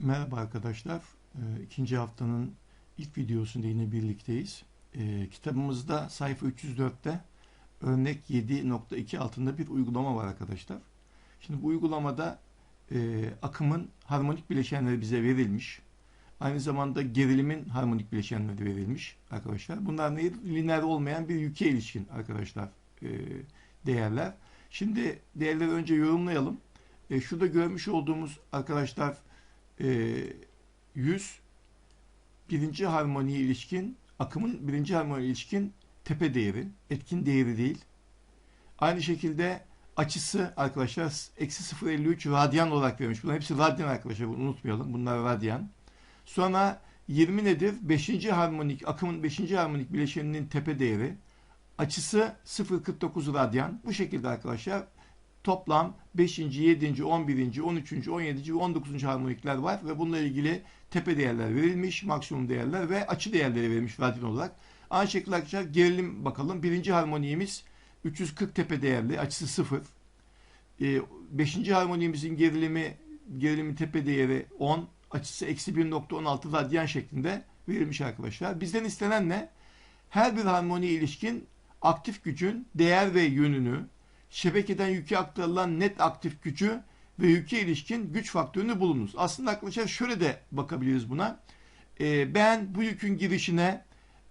Merhaba arkadaşlar. Ee, ikinci haftanın ilk videosunda yine birlikteyiz. Ee, kitabımızda sayfa 304'te örnek 7.2 altında bir uygulama var arkadaşlar. Şimdi bu uygulamada e, akımın harmonik bileşenleri bize verilmiş. Aynı zamanda gerilimin harmonik bileşenleri verilmiş arkadaşlar. Bunlar ne? Lineer olmayan bir yüke ilişkin arkadaşlar e, değerler. Şimdi değerleri önce yorumlayalım. E, şurada görmüş olduğumuz arkadaşlar e, 100 birinci harmoniye ilişkin akımın birinci harmoniye ilişkin tepe değeri, etkin değeri değil. Aynı şekilde açısı arkadaşlar eksi 0.53 radyan olarak vermiş. Bunlar hepsi radyan arkadaşlar bunu unutmayalım. Bunlar radyan. Sonra 20 nedir? 5. harmonik akımın 5. harmonik bileşeninin tepe değeri. Açısı 0.49 radyan. Bu şekilde arkadaşlar toplam 5. 7. 11. 13. 17. ve 19. harmonikler var ve bununla ilgili tepe değerler verilmiş, maksimum değerler ve açı değerleri verilmiş radyan olarak. Aynı şekilde arkadaşlar gerilim bakalım. Birinci harmoniğimiz 340 tepe değerli, açısı 0. 5. Ee, harmoniğimizin gerilimi gerilimi tepe değeri 10, açısı eksi 1.16 radyan şeklinde verilmiş arkadaşlar. Bizden istenen ne? Her bir harmoniye ilişkin aktif gücün değer ve yönünü, şebekeden yüke aktarılan net aktif gücü ve yüke ilişkin güç faktörünü bulunuz. Aslında arkadaşlar şöyle de bakabiliriz buna. Ee, ben bu yükün girişine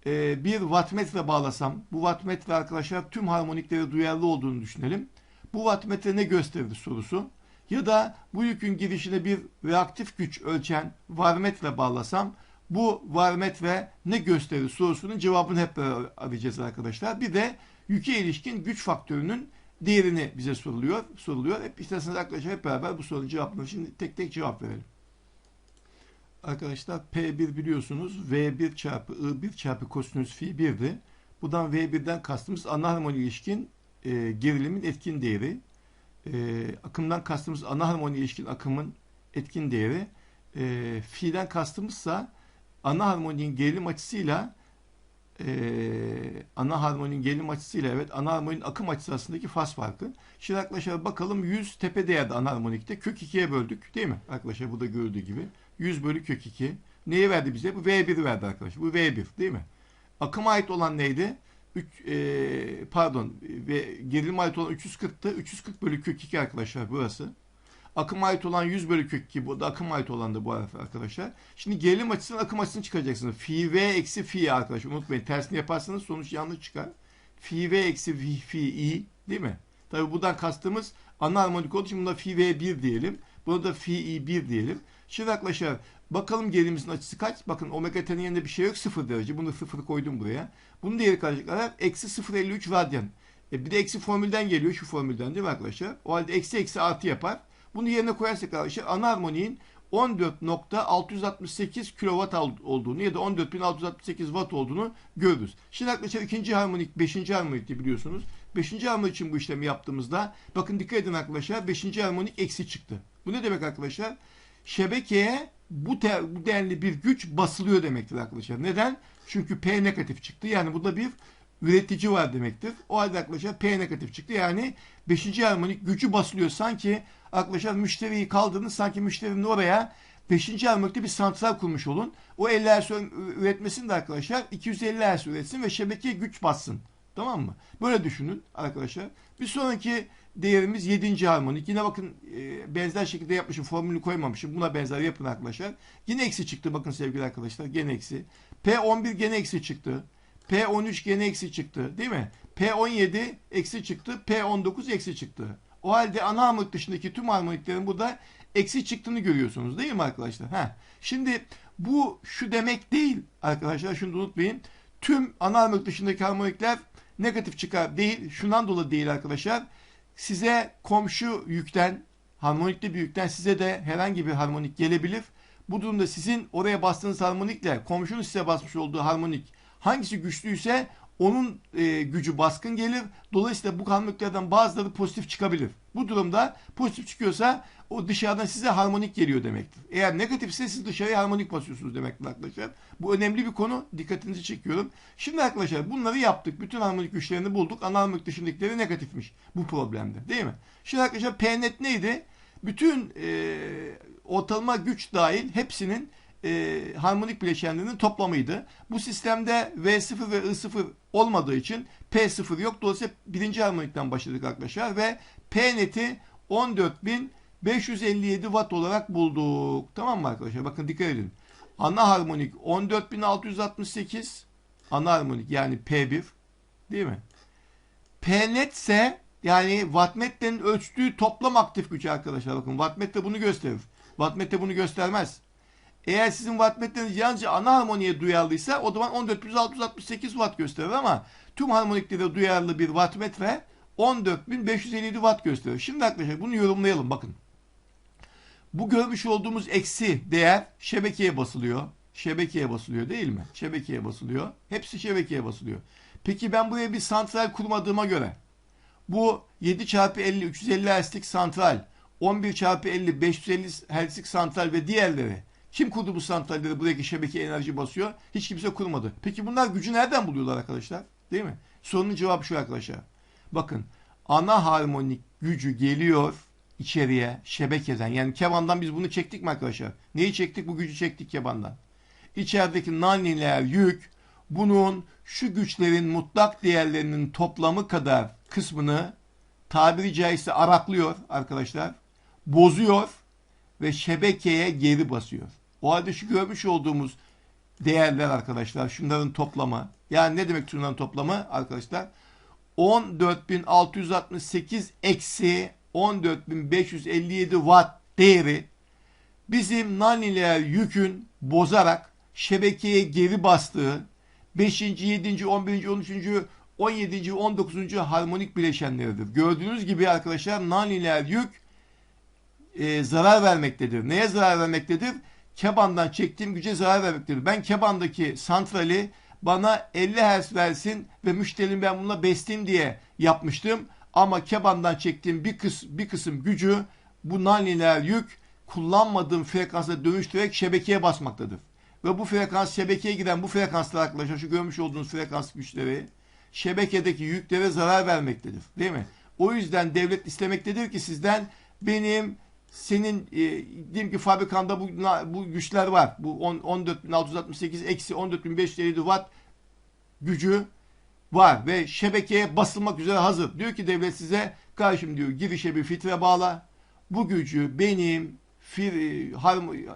e, bir wattmetre bağlasam, bu wattmetre arkadaşlar tüm harmoniklere duyarlı olduğunu düşünelim. Bu wattmetre ne gösterir sorusu. Ya da bu yükün girişine bir reaktif güç ölçen varmetre bağlasam, bu varmetre ne gösterir sorusunun cevabını hep arayacağız arkadaşlar. Bir de yüke ilişkin güç faktörünün değerini bize soruluyor. soruluyor. Hep isterseniz arkadaşlar hep beraber bu sorunun cevaplarını şimdi tek tek cevap verelim. Arkadaşlar P1 biliyorsunuz V1 çarpı I1 çarpı kosinüs fi 1'di. Buradan V1'den kastımız ana harmoni ilişkin e, gerilimin etkin değeri. E, akımdan kastımız ana harmoni ilişkin akımın etkin değeri. E, fi'den kastımızsa ana harmoninin gerilim açısıyla e, ana harmoninin gerilim açısıyla evet ana harmoninin akım açısı arasındaki faz farkı. Şimdi arkadaşlar bakalım 100 tepe değerde ana harmonikte kök 2'ye böldük değil mi? Arkadaşlar burada gördüğü gibi 100 bölü kök 2. Neyi verdi bize? Bu V1 verdi arkadaşlar. Bu V1 değil mi? Akıma ait olan neydi? 3, e, pardon ve gerilim ait olan 340'tı. 340 bölü kök 2 arkadaşlar burası. Akım ait olan 100 bölü kök 2. Bu da akım ait olan da bu arkadaşlar. Şimdi gerilim açısından akım açısını çıkaracaksınız. Fi V eksi Fi arkadaşlar. Unutmayın. Tersini yaparsanız sonuç yanlış çıkar. Fi V eksi Fi, fi I değil mi? Tabi buradan kastımız ana harmonik olduğu için buna Fi V 1 diyelim. Buna da Fi I 1 diyelim. Şimdi arkadaşlar bakalım gerilimizin açısı kaç? Bakın omega t'nin yerinde bir şey yok. 0 derece. Bunu 0 koydum buraya. Bunun değeri kaçacaklar? Eksi 0.53 radyan. E bir de eksi formülden geliyor. Şu formülden değil mi arkadaşlar? O halde eksi eksi artı yapar. Bunu yerine koyarsak arkadaşlar ana harmoniğin 14.668 kW olduğunu ya da 14.668 watt olduğunu görürüz. Şimdi arkadaşlar ikinci harmonik, beşinci harmonikti biliyorsunuz. Beşinci harmonik için bu işlemi yaptığımızda bakın dikkat edin arkadaşlar beşinci harmonik eksi çıktı. Bu ne demek arkadaşlar? Şebekeye bu, te, bu denli bir güç basılıyor demektir arkadaşlar. Neden? Çünkü P negatif çıktı. Yani burada bir üretici var demektir. O halde arkadaşlar P negatif çıktı. Yani 5. harmonik gücü basılıyor. Sanki arkadaşlar müşteriyi kaldırdınız. Sanki müşterinin oraya 5. harmonikte bir santral kurmuş olun. O 50 Hz üretmesin de arkadaşlar 250 Hz üretsin ve şebekeye güç bassın. Tamam mı? Böyle düşünün arkadaşlar. Bir sonraki değerimiz 7. harmonik. Yine bakın e, benzer şekilde yapmışım. Formülü koymamışım. Buna benzer yapın arkadaşlar. Yine eksi çıktı. Bakın sevgili arkadaşlar. Gene eksi. P11 gene eksi çıktı. P13 gene eksi çıktı. Değil mi? P17 eksi çıktı. P19 eksi çıktı. O halde ana harmonik dışındaki tüm harmoniklerin burada eksi çıktığını görüyorsunuz. Değil mi arkadaşlar? Heh. Şimdi bu şu demek değil arkadaşlar. Şunu unutmayın. Tüm ana harmonik dışındaki harmonikler negatif çıkar değil. Şundan dolayı değil arkadaşlar. Size komşu yükten, harmonikli bir yükten size de herhangi bir harmonik gelebilir. Bu durumda sizin oraya bastığınız harmonikle komşunun size basmış olduğu harmonik hangisi güçlüyse onun e, gücü baskın gelir. Dolayısıyla bu harmoniklerden bazıları pozitif çıkabilir. Bu durumda pozitif çıkıyorsa o dışarıdan size harmonik geliyor demektir. Eğer negatifse siz dışarıya harmonik basıyorsunuz demektir arkadaşlar. Bu önemli bir konu. Dikkatinizi çekiyorum. Şimdi arkadaşlar bunları yaptık. Bütün harmonik güçlerini bulduk. Ana harmonik dışındakileri negatifmiş bu problemde. Değil mi? Şimdi arkadaşlar P net neydi? bütün e, ortalama güç dahil hepsinin e, harmonik bileşenlerinin toplamıydı. Bu sistemde V0 ve I0 olmadığı için P0 yok. Dolayısıyla birinci harmonikten başladık arkadaşlar ve P neti 14.557 watt olarak bulduk. Tamam mı arkadaşlar? Bakın dikkat edin. Ana harmonik 14.668 ana harmonik yani P1 değil mi? P net ise yani wattmetrenin ölçtüğü toplam aktif gücü arkadaşlar. Bakın wattmetre bunu gösterir. Wattmetre bunu göstermez. Eğer sizin wattmetreniz yalnızca ana harmoniye duyarlıysa o zaman 14.668 watt gösterir ama tüm harmoniklere duyarlı bir wattmetre 14.557 watt gösterir. Şimdi arkadaşlar bunu yorumlayalım bakın. Bu görmüş olduğumuz eksi değer şebekeye basılıyor. Şebekeye basılıyor değil mi? Şebekeye basılıyor. Hepsi şebekeye basılıyor. Peki ben buraya bir santral kurmadığıma göre bu 7 çarpı 50 350 Hz'lik santral 11 çarpı 50 550 Hz'lik santral ve diğerleri kim kurdu bu santralleri buradaki şebeke enerji basıyor? Hiç kimse kurmadı. Peki bunlar gücü nereden buluyorlar arkadaşlar? Değil mi? Sorunun cevabı şu arkadaşlar. Bakın ana harmonik gücü geliyor içeriye şebekeden. Yani kebandan biz bunu çektik mi arkadaşlar? Neyi çektik? Bu gücü çektik kebandan. İçerideki non-lineer yük bunun şu güçlerin mutlak değerlerinin toplamı kadar kısmını tabiri caizse araklıyor arkadaşlar. Bozuyor ve şebekeye geri basıyor. O halde şu görmüş olduğumuz değerler arkadaşlar şunların toplamı. Yani ne demek şunların toplamı arkadaşlar? 14.668 eksi 14.557 watt değeri bizim nonlineer yükün bozarak şebekeye geri bastığı 5. 7. 11. 13. 17. 19. harmonik bileşenleridir. Gördüğünüz gibi arkadaşlar nonlineer yük e, zarar vermektedir. Neye zarar vermektedir? Kebandan çektiğim güce zarar vermektedir. Ben kebandaki santrali bana 50 Hz versin ve müşterim ben bununla besleyeyim diye yapmıştım. Ama kebandan çektiğim bir, kıs, bir kısım gücü bu nonlineer yük kullanmadığım frekansa dönüştürerek şebekeye basmaktadır. Ve bu frekans şebekeye giden bu frekanslar arkadaşlar şu görmüş olduğunuz frekans güçleri şebekedeki yüklere zarar vermektedir. Değil mi? O yüzden devlet istemektedir ki sizden benim senin e, diyelim ki fabrikanda bu, bu güçler var. Bu 14.668 eksi 14.557 watt gücü var ve şebekeye basılmak üzere hazır. Diyor ki devlet size karşım diyor girişe bir filtre bağla. Bu gücü benim fir,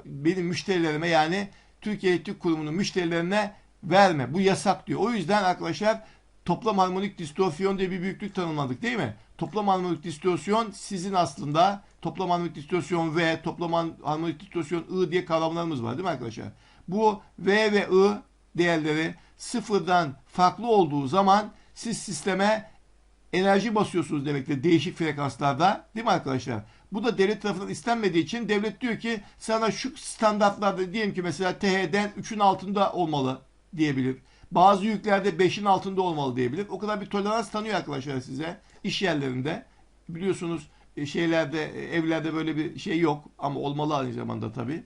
benim müşterilerime yani Türkiye Elektrik Kurumu'nun müşterilerine verme. Bu yasak diyor. O yüzden arkadaşlar toplam harmonik distorsiyon diye bir büyüklük tanımladık değil mi? Toplam harmonik distorsiyon sizin aslında toplam harmonik distorsiyon V, toplam harmonik distorsiyon I diye kavramlarımız var değil mi arkadaşlar? Bu V ve I değerleri sıfırdan farklı olduğu zaman siz sisteme enerji basıyorsunuz demektir değişik frekanslarda değil mi arkadaşlar? Bu da devlet tarafından istenmediği için devlet diyor ki sana şu standartlarda diyelim ki mesela TH'den 3'ün altında olmalı diyebilir. Bazı yüklerde 5'in altında olmalı diyebilir. O kadar bir tolerans tanıyor arkadaşlar size iş yerlerinde. Biliyorsunuz şeylerde e, evlerde böyle bir şey yok ama olmalı aynı zamanda tabii.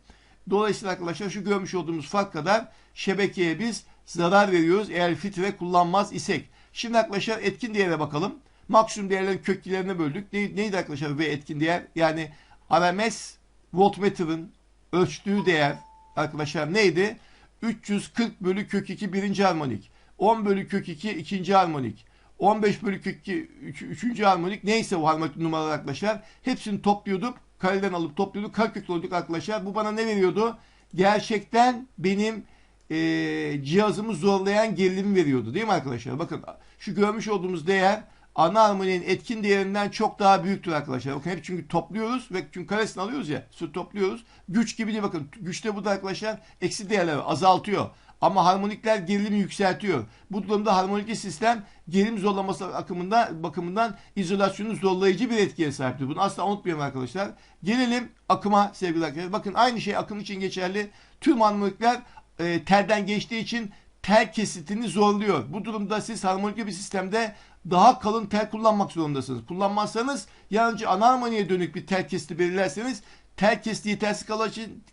Dolayısıyla arkadaşlar şu görmüş olduğumuz fark kadar şebekeye biz zarar veriyoruz eğer filtre kullanmaz isek. Şimdi arkadaşlar etkin değere bakalım. Maksimum değerlerin köklerine böldük. Ne, neydi arkadaşlar ve etkin değer? Yani RMS voltmetre'ın ölçtüğü değer arkadaşlar neydi? 340 bölü kök 2 birinci harmonik. 10 bölü kök 2 ikinci harmonik. 15 bölü kök 2 üç, üçüncü harmonik. Neyse o harmonik numaralar arkadaşlar. Hepsini topluyorduk. Kareden alıp topluyorduk. Kareköklü olduk arkadaşlar. Bu bana ne veriyordu? Gerçekten benim e, cihazımı zorlayan gerilimi veriyordu. Değil mi arkadaşlar? Bakın şu görmüş olduğumuz değer ana harmoninin etkin değerinden çok daha büyüktür arkadaşlar. Bakın hep çünkü topluyoruz ve çünkü karesini alıyoruz ya. Topluyoruz. Güç gibi değil bakın. Güçte bu da arkadaşlar eksi değerleri azaltıyor. Ama harmonikler gerilimi yükseltiyor. Bu durumda harmonikli sistem gerilim zorlaması akımında, bakımından izolasyonu zorlayıcı bir etkiye sahiptir. Bunu asla unutmayalım arkadaşlar. Gelelim akıma sevgili arkadaşlar. Bakın aynı şey akım için geçerli. Tüm harmonikler e, telden geçtiği için tel kesitini zorluyor. Bu durumda siz harmonikli bir sistemde daha kalın tel kullanmak zorundasınız. Kullanmazsanız yalnızca ana harmoniye dönük bir tel kesiti belirlerseniz tel kesti yetersiz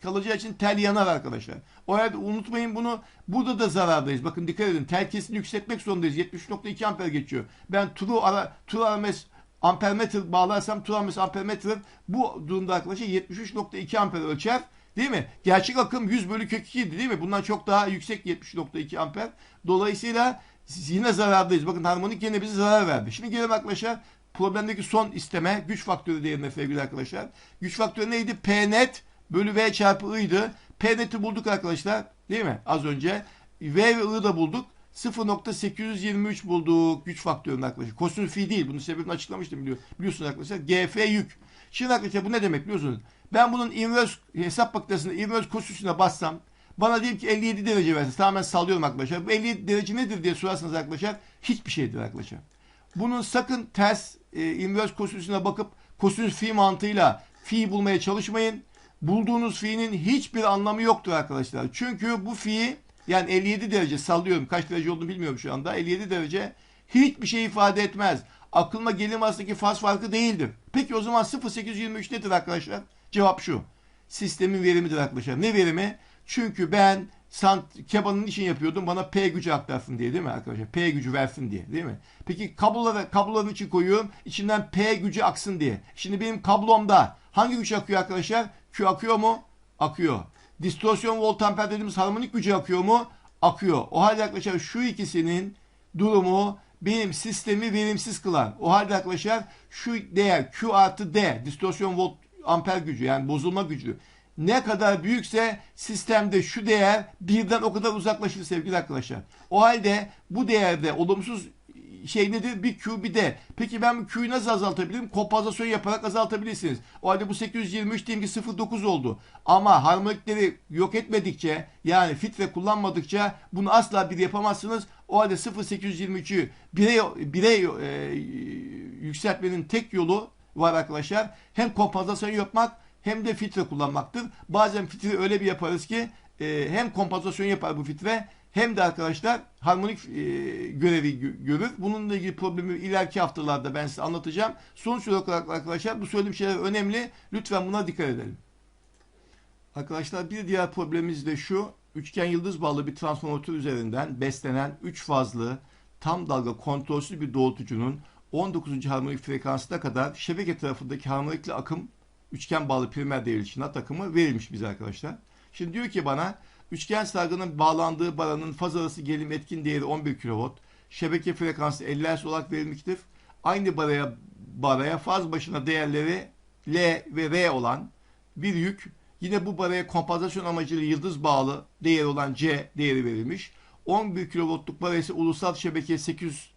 kalacağı için tel yanar arkadaşlar. O halde unutmayın bunu. Burada da zarardayız. Bakın dikkat edin. Tel kesini yükseltmek zorundayız. 73.2 amper geçiyor. Ben true ara, true RMS ampermetre bağlarsam Turames ampermetre bu durumda arkadaşlar 73.2 amper ölçer. Değil mi? Gerçek akım 100 bölü kök 2 idi değil mi? Bundan çok daha yüksek 70.2 amper. Dolayısıyla yine zarardayız. Bakın harmonik yine bize zarar verdi. Şimdi gelelim arkadaşlar problemdeki son isteme güç faktörü değerine sevgili arkadaşlar. Güç faktörü neydi? P net bölü V çarpı I'ydı. P neti bulduk arkadaşlar. Değil mi? Az önce. V ve I'ı da bulduk. 0.823 bulduk güç faktörünü arkadaşlar. Kosinüs fi değil. Bunun sebebini açıklamıştım biliyor, biliyorsunuz arkadaşlar. GF yük. Şimdi arkadaşlar bu ne demek biliyorsunuz? Ben bunun inverse hesap makinesinde inverse kosinüsüne bassam bana diyeyim ki 57 derece versin. Tamamen sallıyorum arkadaşlar. Bu 57 derece nedir diye sorarsanız arkadaşlar hiçbir şeydir arkadaşlar. Bunun sakın ters e, inverse kosinüsüne bakıp kosinüs fi mantığıyla fi bulmaya çalışmayın. Bulduğunuz fi'nin hiçbir anlamı yoktur arkadaşlar. Çünkü bu fi yani 57 derece sallıyorum. Kaç derece olduğunu bilmiyorum şu anda. 57 derece hiçbir şey ifade etmez. Aklıma gelim arasındaki faz farkı değildir. Peki o zaman 0.823 nedir arkadaşlar? Cevap şu. Sistemin verimidir arkadaşlar. Ne verimi? Çünkü ben sant kebanın için yapıyordum. Bana P gücü aktarsın diye değil mi arkadaşlar? P gücü versin diye değil mi? Peki kabloları, kabloların için koyuyorum. İçinden P gücü aksın diye. Şimdi benim kablomda hangi güç akıyor arkadaşlar? Q akıyor mu? Akıyor. Distorsiyon volt amper dediğimiz harmonik gücü akıyor mu? Akıyor. O halde arkadaşlar şu ikisinin durumu benim sistemi verimsiz kılan. O halde arkadaşlar şu değer Q artı D distorsiyon volt amper gücü yani bozulma gücü ne kadar büyükse sistemde şu değer birden o kadar uzaklaşır sevgili arkadaşlar. O halde bu değerde olumsuz şey nedir? Bir Q bir D. Peki ben Q'yu nasıl azaltabilirim? Kompozasyon yaparak azaltabilirsiniz. O halde bu 823 diyelim ki 0.9 oldu. Ama harmonikleri yok etmedikçe yani filtre kullanmadıkça bunu asla bir yapamazsınız. O halde 0.823'ü bire, bire e, yükseltmenin tek yolu var arkadaşlar. Hem kompozasyon yapmak hem de filtre kullanmaktır. Bazen filtre öyle bir yaparız ki e, hem kompozasyon yapar bu filtre hem de arkadaşlar harmonik e, görevi görür. Bununla ilgili problemi ileriki haftalarda ben size anlatacağım. Sonuç olarak arkadaşlar bu söylediğim şeyler önemli. Lütfen buna dikkat edelim. Arkadaşlar bir diğer problemimiz de şu. Üçgen yıldız bağlı bir transformatör üzerinden beslenen 3 fazlı tam dalga kontrolsüz bir doğrultucunun 19. harmonik frekansına kadar şebeke tarafındaki harmonikli akım üçgen bağlı primer devrilişine takımı verilmiş bize arkadaşlar. Şimdi diyor ki bana üçgen sargının bağlandığı baranın faz arası gerilim etkin değeri 11 kV, şebeke frekansı 50 Hz olarak verilmiştir. Aynı baraya baraya faz başına değerleri L ve R olan bir yük yine bu baraya kompozasyon amacıyla yıldız bağlı değeri olan C değeri verilmiş. 11 kV'luk bara ise ulusal şebeke 800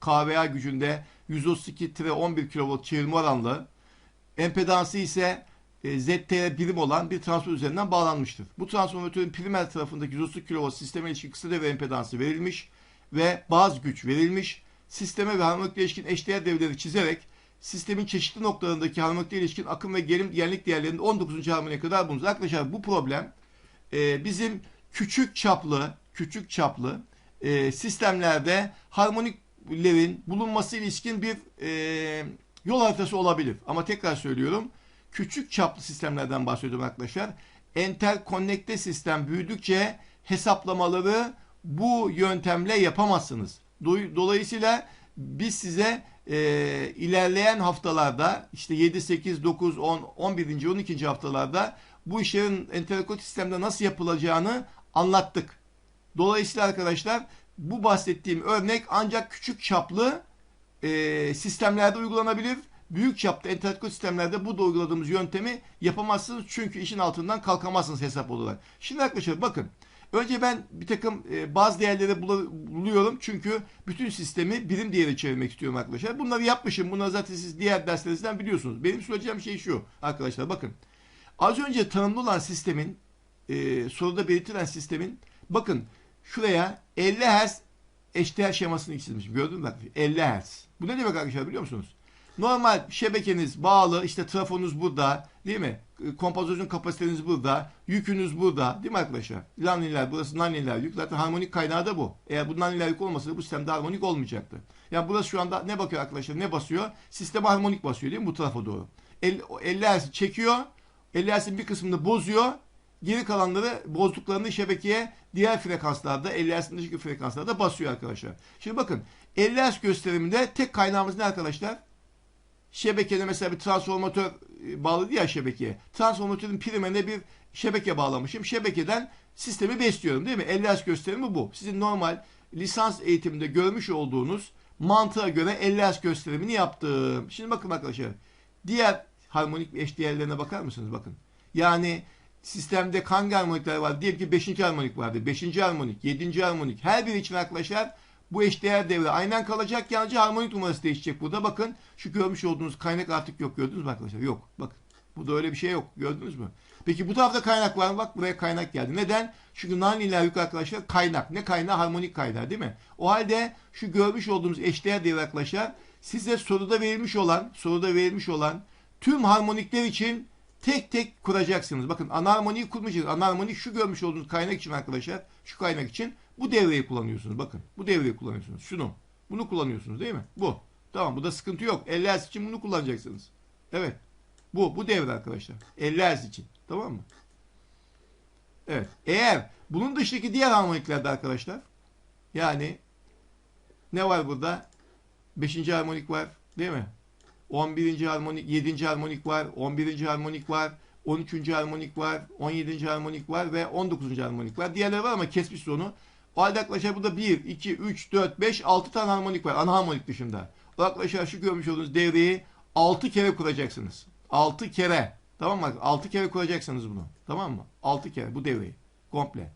kVA gücünde 132-11 kV çevirme oranlı Empedansı ise e, ZT'ye birim olan bir transformatör üzerinden bağlanmıştır. Bu transformatörün primer tarafındaki 130 kV sisteme ilişkin kısa devre empedansı verilmiş ve bazı güç verilmiş. Sisteme ve harmonikle ilişkin eşdeğer devreleri çizerek sistemin çeşitli noktalarındaki harmonikle ilişkin akım ve gerilim genlik değerlerinin 19. harmoniye kadar bulunur. Arkadaşlar bu problem e, bizim küçük çaplı küçük çaplı e, sistemlerde harmoniklerin bulunması ilişkin bir e, yol haritası olabilir. Ama tekrar söylüyorum küçük çaplı sistemlerden bahsediyorum arkadaşlar. Enterkonnekte sistem büyüdükçe hesaplamaları bu yöntemle yapamazsınız. Dolayısıyla biz size e, ilerleyen haftalarda işte 7, 8, 9, 10, 11. 12. haftalarda bu işlerin enterkonnekte sistemde nasıl yapılacağını anlattık. Dolayısıyla arkadaşlar bu bahsettiğim örnek ancak küçük çaplı e, sistemlerde uygulanabilir. Büyük çapta enterkot sistemlerde bu da uyguladığımız yöntemi yapamazsınız. Çünkü işin altından kalkamazsınız hesap olarak. Şimdi arkadaşlar bakın. Önce ben bir takım e, bazı değerleri buluyorum. Çünkü bütün sistemi birim değeri çevirmek istiyorum arkadaşlar. Bunları yapmışım. Bunları zaten siz diğer derslerinizden biliyorsunuz. Benim söyleyeceğim şey şu arkadaşlar bakın. Az önce tanımlı olan sistemin e, soruda belirtilen sistemin bakın şuraya 50 Hz eşdeğer şemasını çizmişim. Gördünüz mü? 50 Hz. Bu ne demek arkadaşlar biliyor musunuz? Normal şebekeniz bağlı, işte trafonuz burada, değil mi? Kompozisyon kapasiteniz burada, yükünüz burada, değil mi arkadaşlar? Laniler, burası naniler yük. Zaten harmonik kaynağı da bu. Eğer bu naniler yük olmasaydı bu sistemde harmonik olmayacaktı. Yani burası şu anda ne bakıyor arkadaşlar? Ne basıyor? Sisteme harmonik basıyor değil mi? Bu tarafa doğru. 50 Hz çekiyor, 50 Hz'in bir kısmını bozuyor, Geri kalanları bozduklarını şebekeye diğer frekanslarda 50 Hz'in dışındaki frekanslarda basıyor arkadaşlar. Şimdi bakın 50 Hz gösteriminde tek kaynağımız ne arkadaşlar? şebekede mesela bir transformatör e, bağlı ya şebekeye. Transformatörün primine bir şebeke bağlamışım. Şebekeden sistemi besliyorum değil mi? 50 Hz gösterimi bu. Sizin normal lisans eğitiminde görmüş olduğunuz mantığa göre 50 Hz gösterimini yaptım. Şimdi bakın arkadaşlar. Diğer harmonik eşdeğerlerine bakar mısınız? Bakın. Yani sistemde hangi harmonikler var? Diyelim ki 5. harmonik vardı. 5. harmonik, 7. harmonik. Her biri için arkadaşlar bu eşdeğer devre aynen kalacak. Yalnızca harmonik numarası değişecek burada. Bakın şu görmüş olduğunuz kaynak artık yok. Gördünüz mü arkadaşlar? Yok. Bakın. Burada öyle bir şey yok. Gördünüz mü? Peki bu tarafta kaynak var mı? Bak buraya kaynak geldi. Neden? Çünkü non-linear yük arkadaşlar kaynak. Ne kaynağı? Harmonik kaynağı değil mi? O halde şu görmüş olduğumuz eşdeğer devre arkadaşlar size soruda verilmiş olan soruda verilmiş olan tüm harmonikler için tek tek kuracaksınız. Bakın anarmoniyi kurmayacağız. Anarmonik şu görmüş olduğunuz kaynak için arkadaşlar. Şu kaynak için bu devreyi kullanıyorsunuz. Bakın bu devreyi kullanıyorsunuz. Şunu. Bunu kullanıyorsunuz değil mi? Bu. Tamam bu da sıkıntı yok. 50 Hz için bunu kullanacaksınız. Evet. Bu. Bu devre arkadaşlar. 50 Hz için. Tamam mı? Evet. Eğer bunun dışındaki diğer harmoniklerde arkadaşlar yani ne var burada? 5. harmonik var. Değil mi? 11. harmonik, 7. harmonik var, 11. harmonik var, 13. harmonik var, 17. harmonik var ve 19. harmonik var. Diğerleri var ama kesmiş onu. O halde arkadaşlar burada 1, 2, 3, 4, 5, 6 tane harmonik var. Ana harmonik dışında. Arkadaşlar şu görmüş olduğunuz devreyi 6 kere kuracaksınız. 6 kere. Tamam mı? 6 kere kuracaksınız bunu. Tamam mı? 6 kere bu devreyi. Komple.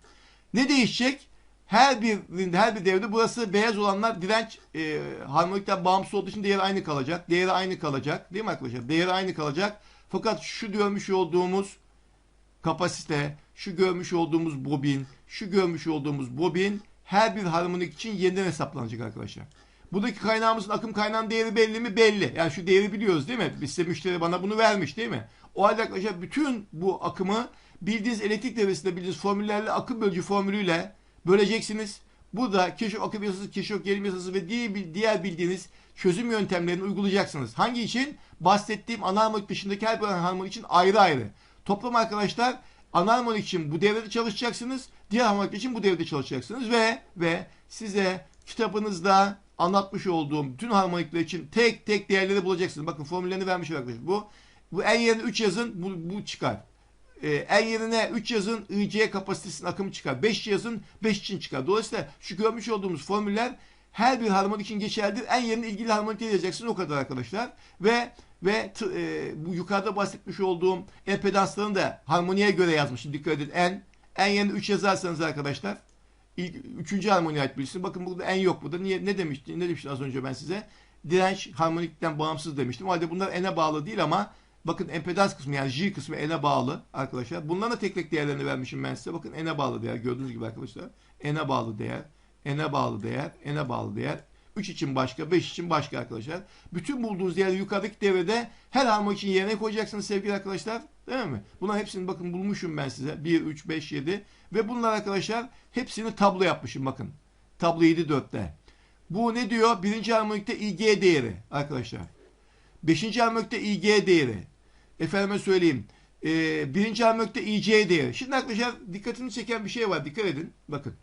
Ne değişecek? Her bir her bir devrede burası beyaz olanlar direnç e, harmonikten bağımsız olduğu için değeri aynı kalacak. Değeri aynı kalacak. Değil mi arkadaşlar? Değeri aynı kalacak. Fakat şu görmüş olduğumuz kapasite, şu görmüş olduğumuz bobin, şu görmüş olduğumuz bobin her bir harmonik için yeniden hesaplanacak arkadaşlar. Buradaki kaynağımızın akım kaynağının değeri belli mi? Belli. Yani şu değeri biliyoruz değil mi? Size müşteri bana bunu vermiş değil mi? O halde arkadaşlar bütün bu akımı bildiğiniz elektrik devresinde bildiğiniz formüllerle akım bölücü formülüyle böleceksiniz. Bu da Kirchhoff akım yasası, Kirchhoff gerilim yasası ve diğer bildiğiniz çözüm yöntemlerini uygulayacaksınız. Hangi için? Bahsettiğim anarmonik dışındaki her bir harmonik için ayrı ayrı. Toplam arkadaşlar anarmonik için bu devrede çalışacaksınız. Diğer harmonik için bu devrede çalışacaksınız ve ve size kitabınızda anlatmış olduğum bütün harmonikler için tek tek değerleri bulacaksınız. Bakın formüllerini vermiş arkadaşlar. Bu bu en yerine 3 yazın bu, bu çıkar. Ee, en yerine 3 yazın IC kapasitesinin akımı çıkar. 5 yazın 5 için çıkar. Dolayısıyla şu görmüş olduğumuz formüller her bir harmonik için geçerlidir. En yerine ilgili harmonik yazacaksın o kadar arkadaşlar. Ve ve e, bu yukarıda bahsetmiş olduğum empedanslarını da harmoniye göre yazmışım. Dikkat edin. En en yerine 3 yazarsanız arkadaşlar ilk üçüncü harmoniye ait bilirsin. Bakın burada en yok burada. Niye ne demiştim? Ne demiştim az önce ben size? Direnç harmonikten bağımsız demiştim. O halde bunlar n'e bağlı değil ama bakın empedans kısmı yani J kısmı n'e bağlı arkadaşlar. Bunların da tek tek değerlerini vermişim ben size. Bakın n'e bağlı değer gördüğünüz gibi arkadaşlar. n'e bağlı değer, n'e bağlı değer, n'e bağlı değer. 3 için başka, 5 için başka arkadaşlar. Bütün bulduğunuz değerleri yukarıdaki devrede her harmonik için yerine koyacaksınız sevgili arkadaşlar. Değil mi? Bunların hepsini bakın bulmuşum ben size. 1, 3, 5, 7. Ve bunlar arkadaşlar hepsini tablo yapmışım bakın. Tablo 7, 4'te. Bu ne diyor? Birinci harmonikte IG değeri arkadaşlar. Beşinci harmonikte IG değeri. Efendime söyleyeyim. Ee, birinci harmonikte IC değeri. Şimdi arkadaşlar dikkatini çeken bir şey var. Dikkat edin. Bakın.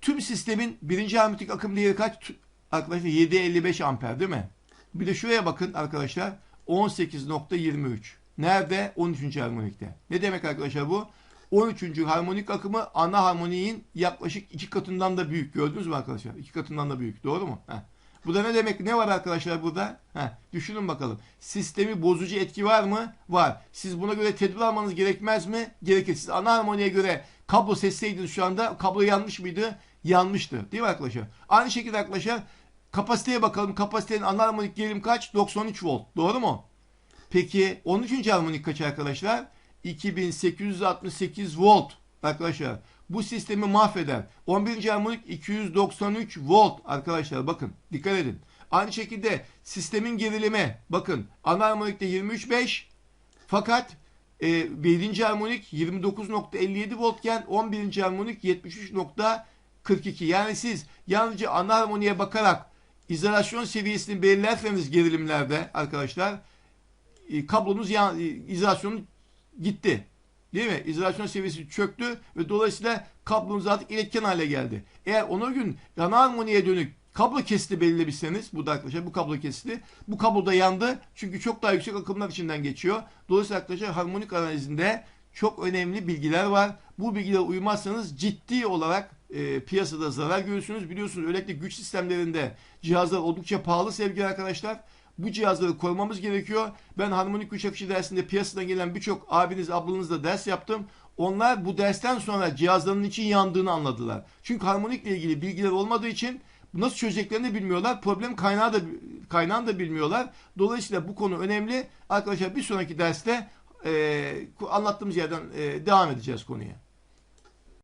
Tüm sistemin birinci harmonik akım değeri kaç? Arkadaşlar 7.55 amper değil mi? Bir de şuraya bakın arkadaşlar. 18.23. Nerede? 13. harmonikte. Ne demek arkadaşlar bu? 13. harmonik akımı ana harmoniğin yaklaşık iki katından da büyük. Gördünüz mü arkadaşlar? İki katından da büyük. Doğru mu? Heh. Bu da ne demek? Ne var arkadaşlar burada? Heh. Düşünün bakalım. Sistemi bozucu etki var mı? Var. Siz buna göre tedbir almanız gerekmez mi? Gerekir. Siz ana harmoniye göre kablo seçseydiniz şu anda kablo yanlış mıydı? Yanlıştı. Değil mi arkadaşlar? Aynı şekilde arkadaşlar kapasiteye bakalım. Kapasitenin ana harmonik gerilim kaç? 93 volt. Doğru mu? Peki 13. harmonik kaç arkadaşlar? 2868 volt arkadaşlar. Bu sistemi mahveder. 11. harmonik 293 volt arkadaşlar bakın dikkat edin. Aynı şekilde sistemin gerilimi bakın ana harmonikte 23.5 fakat e, 1. harmonik 29.57 voltken 11. harmonik 73.42 yani siz yalnızca ana harmoniye bakarak izolasyon seviyesini belirlerseniz gerilimlerde arkadaşlar e, kablonuz e, izolasyonu gitti. Değil mi? İzolasyon seviyesi çöktü ve dolayısıyla kablonuz artık iletken hale geldi. Eğer ona gün yana harmoniye dönük Kablo kesiti belirlemişseniz burada arkadaşlar bu kablo kesiti. Bu kablo da yandı. Çünkü çok daha yüksek akımlar içinden geçiyor. Dolayısıyla arkadaşlar harmonik analizinde çok önemli bilgiler var. Bu bilgilere uymazsanız ciddi olarak e, piyasada zarar görürsünüz. Biliyorsunuz özellikle güç sistemlerinde cihazlar oldukça pahalı sevgili arkadaşlar. Bu cihazları korumamız gerekiyor. Ben harmonik güç akışı dersinde piyasadan gelen birçok abiniz ablanızla ders yaptım. Onlar bu dersten sonra cihazların için yandığını anladılar. Çünkü harmonikle ilgili bilgiler olmadığı için nasıl çözeceklerini bilmiyorlar. Problem kaynağı da kaynağını da bilmiyorlar. Dolayısıyla bu konu önemli. Arkadaşlar bir sonraki derste e, anlattığımız yerden e, devam edeceğiz konuya.